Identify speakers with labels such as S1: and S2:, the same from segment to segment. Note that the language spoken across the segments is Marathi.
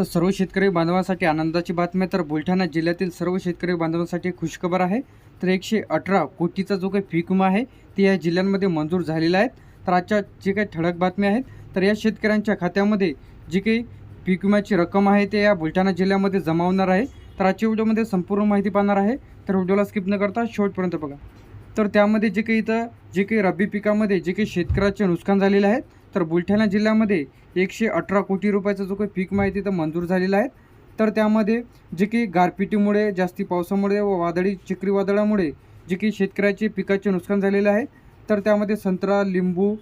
S1: तर सर्व शेतकरी बांधवांसाठी आनंदाची बातमी तर बुलढाणा जिल्ह्यातील सर्व शेतकरी बांधवांसाठी खुशखबर आहे. तर एकशे अठरा कोटीचा जो काही पीक विमा आहे ते या जिल्ह्यांमध्ये मंजूर झालेला आहे. तर आजच्या जे काही ठळक बातम्या आहेत तर या शेतकऱ्यांच्या खात्यामध्ये जी काही पीक विम्याची रक्कम आहे ते या बुलढाणा जिल्ह्यामध्ये जमा होणार आहे. तर आजच्या व्हिडिओमध्ये संपूर्ण माहिती पाहणार आहे. तर व्हिडिओला स्किप न करता शेवटपर्यंत बघा. तर त्यामध्ये जे काही इथं जे काही रब्बी पिकामध्ये जे काही शेतकऱ्याचे नुकसान झालेले आहेत तर बुलढाणा जिल्ह्यामध्ये एकशे अठरा कोटी रुपयाचा जो काही पीक माहिती तिथं मंजूर झालेला आहे तर त्यामध्ये जे काही गारपिटीमुळे जास्ती पावसामुळे व वादळी चक्रीवादळामुळे जे काही शेतकऱ्याचे पिकाचे नुकसान झालेले आहे तर त्यामध्ये संत्रा लिंबू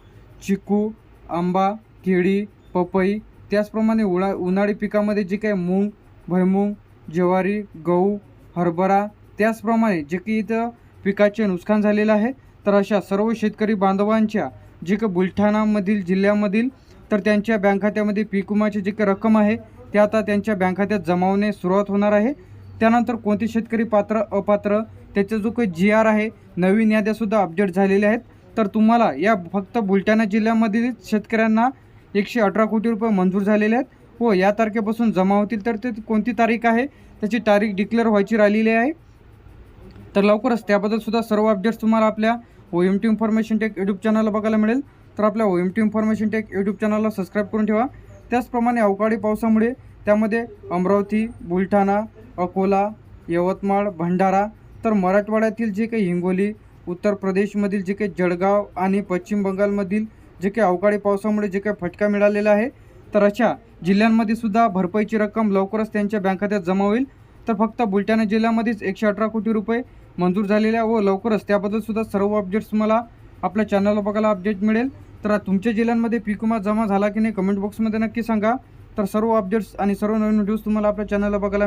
S1: चिकू आंबा केळी पपई त्याचप्रमाणे उळा उन्हाळी पिकामध्ये जे काही मूग भुईमूग ज्वारी गहू हरभरा त्याचप्रमाणे जे काही इथं पिकाचे नुकसान झालेलं आहे तर अशा सर्व शेतकरी बांधवांच्या जे का बुलढाणामधील जिल्ह्यामधील तर त्यांच्या बँक खात्यामध्ये पीक विमाची जी काही रक्कम आहे ते आता त्यांच्या बँक खात्यात जमावणे सुरुवात होणार आहे. त्यानंतर कोणते शेतकरी पात्र अपात्र त्याचा जो काही जी आर आहे नवीन याद्यासुद्धा अपडेट झालेल्या आहेत. तर तुम्हाला या फक्त बुलढाणा जिल्ह्यामधील शेतकऱ्यांना एकशे अठरा कोटी रुपये मंजूर झालेले आहेत. व या तारखेपासून जमा होतील तर ते कोणती तारीख आहे त्याची तारीख डिक्लेअर व्हायची राहिलेली आहे. तर लवकरच त्याबद्दलसुद्धा सर्व अपडेट्स तुम्हाला आपल्या O M T information tech YouTube चॅनलला बघायला मिळेल. तर आपल्या O M T information tech YouTube चॅनलला सबस्क्राईब करून ठेवा. त्याचप्रमाणे अवकाळी पावसामुळे त्यामध्ये अमरावती बुलढाणा अकोला यवतमाळ भंडारा तर मराठवाड्यातील जे काही हिंगोली उत्तर प्रदेशमधील जे काही जळगाव आणि पश्चिम बंगालमधील जे काही अवकाळी पावसामुळे जे काही फटका मिळालेला आहे तर अशा जिल्ह्यांमध्ये सुद्धा भरपाईची रक्कम लवकरच त्यांच्या बँक खात्यात जमा होईल. तर फक्त बुलढाणा जिल्ह्यामध्येच एकशे अठरा कोटी रुपये मंजूर झालेल्या व लवकरच त्याबद्दल सुद्धा सर्व अपडेट्स तुम्हाला आपल्या चॅनलला बघायला अपडेट मिळेल. तर तुमच्या जिल्ह्यांमध्ये पीक विमा जमा झाला की नाही कमेंट बॉक्समध्ये नक्की सांगा. तर सर्व अपडेट्स आणि सर्व नवीन व्हिडिओज तुम्हाला आपल्या चॅनलला बघायला